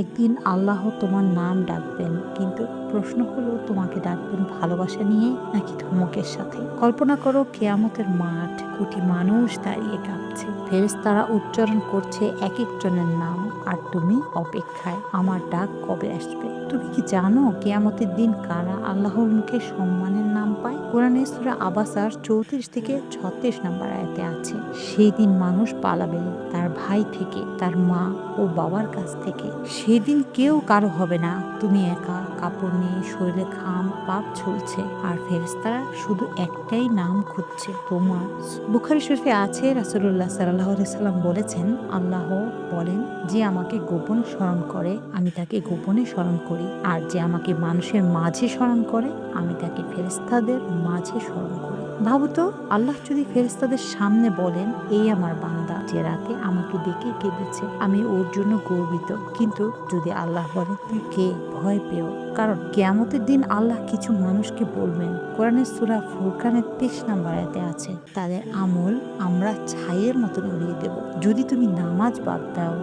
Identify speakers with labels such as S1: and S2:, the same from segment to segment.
S1: একদিন আল্লাহ তোমার নাম ডাকবেন, কিন্তু প্রশ্ন হলো, তোমাকে ডাকবেন ভালোবাসা নিয়ে নাকি ধমকের সাথে? কল্পনা করো, কেয়ামতের মাঠ, কোটি মানুষ দাঁড়িয়ে কাঁপছে। ফেরেশতারা উচ্চারণ করছে এক একজনের নাম, আর তুমি অপেক্ষায়, আমার ডাক কবে আসবে? তুমি কি জানো, কেয়ামতের দিন কারা আল্লাহর মুখে সম্মানের নাম পায়? কোরআনে সূরা আবাসার চৌত্রিশ থেকে ছত্রিশ নম্বর আয়াতে আছে, সেই দিন মানুষ পালাবে, তার ভাই থেকে, তার মা ও বাবার কাছ থেকে, সেদিন কেউ কারও হবে না। তুমি একা, কাপড় নিয়ে শরীরে খাম পাপ ঝুলছে আর ফেরেস্তারা শুধু একটাই নাম খুঁজছে, তোমার। বুখারি শরীফে আছে রাসুল্লাহ সাল্লাহ সাল্লাম বলেছেন, আল্লাহ বলেন যে আমাকে গোপন স্মরণ করে, আমি তাকে গোপনে স্মরণ করি। আর যে আমাকে মানুষের মাঝে স্মরণ করে, আমি তাকে ফেরেস্তাদের মাঝে স্মরণ করি। ভাবো তো, আল্লাহ যদি ফেরেস্তাদের সামনে বলেন, এই আমার বান্দা যে রাতে আমাকে ডেকে কেঁদেছে, আমি ওর জন্য গর্বিত। কিন্তু যদি আল্লাহ বলেন তুই কে? ভয় পেও। কারণ কেয়ামতের দিন আল্লাহ কিছু মানুষকে বলবেন, কোরআনের সুরা ফুরকানের তেইশ নাম্বার আয়াতে আছে, তাদের আমল আমরা ছাইয়ের মতন উড়িয়ে দেব। যদি তুমি নামাজ বাদ দাও,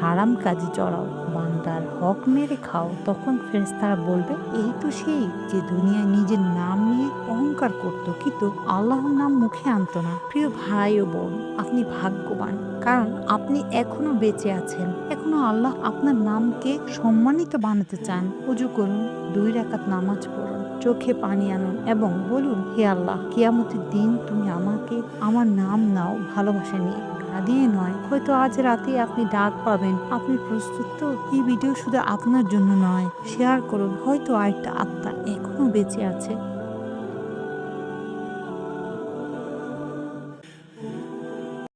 S1: হারাম কাজে জড়াও বান্দার হক মেরে খাও, তখন ফেরেস্তারা বলবে, এই তো সেই যে দুনিয়ায় নিজের নাম নিয়ে অহংকার করত, কিন্তু আল্লাহর নাম মুখে আনতো না। প্রিয় ভাই ও বোন, আপনি ভাগ্যবান, কারণ আপনি এখনও বেঁচে আছেন। এখনও আল্লাহ আপনার নামকে সম্মানিত বানাতে চান। উজু করুন, দুই রাকাত নামাজ পড়ুন, চোখে পানি আনুন এবং বলুন, হে আল্লাহ, কিয়ামতের দিন তুমি আমাকে আমার নাম নাও ভালোবাসা নিয়ে কাঁদিয়ে নয়। হয়তো আজ রাতে আপনি ডাক পাবেন। আপনি প্রস্তুত তো? এই ভিডিও শুধু আপনার জন্য নয় শেয়ার করুন। হয়তো আরেকটা আত্মা এখনও বেঁচে আছে।